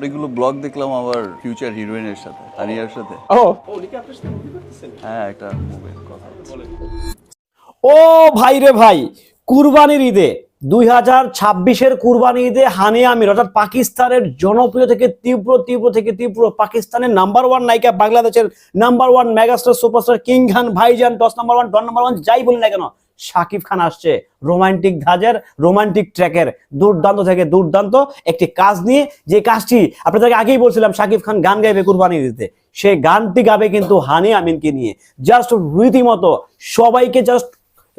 অনেকগুলো ব্লগ দেখলাম আবার ফিউচার হিরোইনের সাথে আরিয়ার সাথে। ও। হ্যাঁ একটা মুভির কথা ও ভাই রে ভাই কুরবানির ঈদে দুই হাজার ছাব্বিশের কুরবানি ঈদে হানি আমির অর্থাৎ পাকিস্তানের জনপ্রিয় থেকে তীব্র তীব্র থেকে তীব্র পাকিস্তানের নাম্বার ওয়ান নায়িকা বাংলাদেশের number one megastar superstar king Khan ভাইজান toss number one don number one যাই বলি না কেন শাকিব খান আসছে রোমান্টিক ধাজের রোমান্টিক ট্র্যাকের দুর্দান্ত থেকে দুর্দান্ত একটি কাজ নিয়ে যে কাজটি আপনাদেরকে আগেই বলছিলাম, শাকিব খান গান গাইবে কুরবানি দিতে। সে গানটি গাবে কিন্তু হানি আমিনকে নিয়ে। জাস্ট রীতিমতো সবাইকে জাস্ট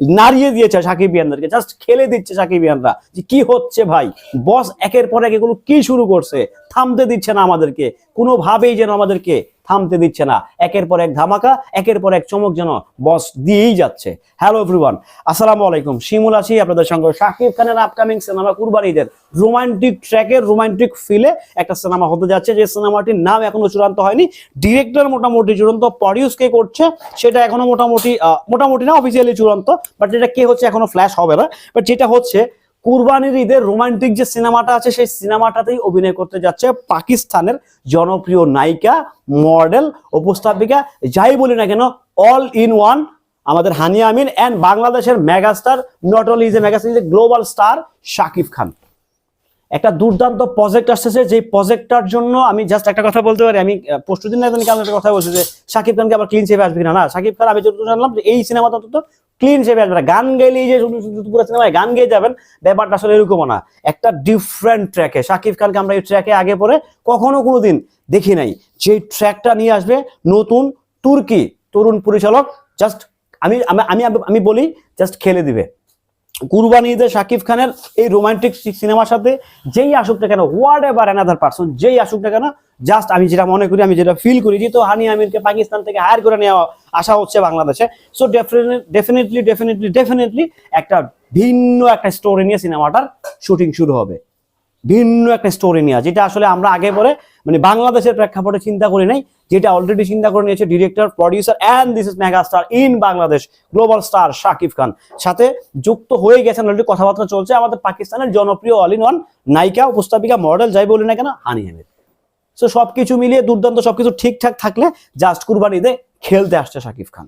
নাড়িয়ে দিয়েছে সাকিবিয়ানদেরকে জাস্ট খেলে দিচ্ছে সাকিবিয়ানরা যে কি হচ্ছে ভাই? বস একের পর এক এগুলো কি শুরু করছে? থামতে দিচ্ছে না আমাদেরকে। কোনোভাবেই যেন আমাদেরকে থামতে দিচ্ছে না। একের পর এক ধামাকা, একের পর এক চমক যেন বস দিয়েই যাচ্ছে। হ্যালো এভরিওয়ান আসসালামু আলাইকুম। শিমুল আছি আপনাদের সঙ্গে। শাকিব খানের আপকামিং সিনেমা কুরবানিদের রোমান্টিক ট্র্যাকের রোমান্টিক ফিলে একটা সিনেমা হতে যাচ্ছে। যে সিনেমাটির নাম এখনও চূড়ান্ত হয়নি। ডিরেক্টর মোটামুটি চূড়ান্ত প্রডিউস কে করছে, সেটা এখনও মোটামুটি মোটামুটি না অফিসিয়ালি চূড়ান্ত বাট যেটা কে হচ্ছে এখনও ফ্ল্যাশ হবে না। বাট যেটা হচ্ছে কুরবানির ঈদের রোমান্টিক যে সিনেমাটা আছে, সেই সিনেমাটাতেই অভিনয় করতে যাচ্ছে পাকিস্তানের জনপ্রিয় নায়িকা, মডেল উপস্থাপিকা। যাই বলি না কেন অল ইন ওয়ান আমাদের হানিয়া আমিন অ্যান্ড বাংলাদেশের megastar not only is a megastar is a global star Shakib Khan. একটা দুর্দান্ত প্রজেক্ট আসতেছে যে প্রজেক্টটার জন্য আমি জাস্ট একটা কথা বলতে পারি, আমি পরশুদিন না, একদিন কালকে একটা কথা বলছি যে, শাকিব খানকে আবার ক্লিন শেপে আসবে কিনা? না, শাকিব খান, আমি যতটুকু জানলাম যে এই সিনেমাটা অন্তত ক্লিন শেপে আসবে গান গাইলেই যে পুরো সিনেমায় গান গেয়ে যাবেন, ব্যাপারটা আসলে এরকমও না। একটা ডিফারেন্ট ট্র্যাকে শাকিব খানকে আমরা এই ট্র্যাকে আগে পরে কখনো কোনোদিন দেখি নাই। যে ট্র্যাকটা নিয়ে আসবে নতুন তুর্কি তরুণ পরিচালক জাস্ট আমি আমি- আমি আমি বলি জাস্ট খেলে দিবে। কুরবানি ঈদে শাকিব খানের এই রোমান্টিক সিনেমার সাথে যেই আসুক না কেন হোয়াট এভার অ্যানাদার পার্সন যেই আসুক না কেন জাস্ট আমি যেটা মনে করি, আমি যেটা ফিল করি যেহেতু হানি আমিরকে পাকিস্তান থেকে হায়ার করে নেওয়া আসা হচ্ছে বাংলাদেশে। সো ডেফিনেটলি ডেফিনেটলি ডেফিনেটলি একটা ভিন্ন একটা স্টোরি নিয়ে সিনেমাটার শুটিং শুরু হবে। ভিন্ন একটা স্টোরি নিয়ে, যেটা আসলে আমরা আগে পরে মানে বাংলাদেশের প্রেক্ষাপটে চিন্তা করি নাই, যেটা অলরেডি চিন্তা করে নিয়েছে director producer and this mega star in Bangladesh global star Shakib Khan সাথে যুক্ত হয়ে গেছেন অলরেডি কথাবার্তা চলছে আমাদের পাকিস্তানের জনপ্রিয় অল ইন ওয়ান নায়িকা, উপস্থাপিকা মডেল যাই বলি না কেন, হানি আহমেদ সো সবকিছু মিলিয়ে দুর্দান্ত, সবকিছু ঠিকঠাক থাকলে জাস্ট কুরবানিতে খেলতে আসছে শাকিব খান।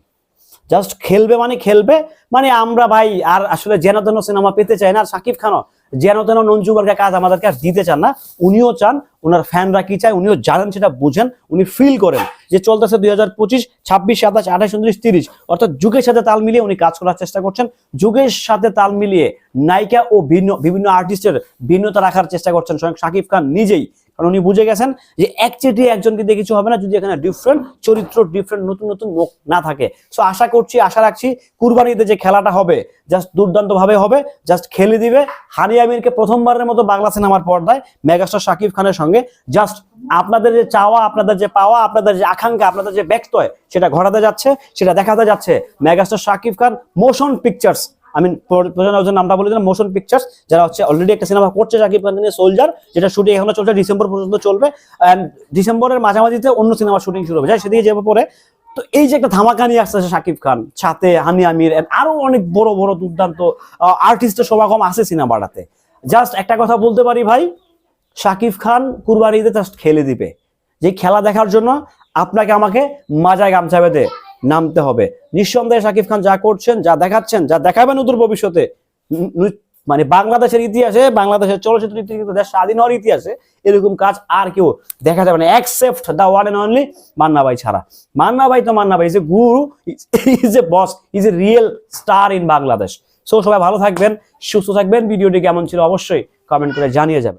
জাস্ট খেলবে মানে খেলবে মানে আমরা ভাই আর আসলে যেন তেন সিনেমা পেতে চাই না। আর শাকিব খানও যেন তেন নঞ্জুবার্গের কাজ আমাদেরকে আর দিতে চান না, উনিও চান, ওনার ফ্যানরা কি চায় উনিও জানেন, সেটা বুঝেন, উনি ফিল করেন যে চলতেছে দুই হাজার পঁচিশ, ছাব্বিশ, সাতাশ, আঠাশ, উনত্রিশ, তিরিশ। অর্থাৎ যুগের সাথে তাল মিলিয়ে উনি কাজ করার চেষ্টা করছেন। যুগের সাথে তাল মিলিয়ে নায়িকা ও ভিন্ন, বিভিন্ন আর্টিস্টের ভিন্নতা রাখার চেষ্টা করছেন স্বয়ং শাকিব খান নিজেই। কারণ উনি বুঝে গেছেন যে একচেটি একজনকে দিয়ে কিছু হবে না, যদি এখানে ডিফারেন্ট চরিত্র ডিফারেন্ট নতুন নতুন মুখ না থাকে। সো আশা করছি, আশা রাখছি কুরবানিতে যে খেলাটা হবে জাস্ট দুর্দান্ত ভাবে হবে জাস্ট খেলে দিবে। হানি আমিরকে প্রথমবারের মতো বাংলা সিনেমার পর্দায় মেগাস্টার শাকিব খানের সঙ্গে জাস্ট আপনাদের যে চাওয়া, আপনাদের যে পাওয়া, আপনাদের যে আকাঙ্ক্ষা, আপনাদের যে ব্যক্তয়, সেটা ঘটাতে যাচ্ছে, সেটা দেখাতে যাচ্ছে megastar Shakib Khan motion pictures আমি প্রযোজনার নামটা বলে দিলাম মোশন পিকচার্স যারা হচ্ছে অলরেডি একটা সিনেমা করছে শাকিব খান নিয়ে সোলজার যেটা শুটিং এখনও চলছে ডিসেম্বর পর্যন্ত চলবে ডিসেম্বরের মাঝামাঝিতে অন্য সিনেমার শুটিং শুরু হবে। যাই সেদিকে যাবে পরে। তো এই যে একটা ধামাকা নিয়ে আসতেছে শাকিব খান সাথে হানি আমির আরও অনেক বড় বড় দুর্দান্ত আর্টিস্টের সমাগম আছে সিনেমাটাতে। জাস্ট একটা কথা বলতে পারি ভাই শাকিব খান কুরবানিতে জাস্ট খেলে দিবে। যে খেলা দেখার জন্য আপনাকে আমাকে মাজায় গামছা বেঁধে নামতে হবে। নিঃসন্দেহে শাকিব খান যা করছেন, যা দেখাচ্ছেন, যা দেখাবেন উত্তর ভবিষ্যতে মানে বাংলাদেশের ইতিহাসে, বাংলাদেশের চলচ্চিত্র ইতিহাসে, দেশ স্বাধীন হওয়ার ইতিহাসে এরকম কাজ আর কেউ দেখা যাবে না। Accept the one and only Manna ভাই ছাড়া। মান্না ভাই তো মান্না ভাই is a guru is a boss is a real star in Bangladesh so সবাই ভালো থাকবেন, সুস্থ থাকবেন। ভিডিওটি কেমন ছিল অবশ্যই কমেন্ট করে জানিয়ে যাবেন।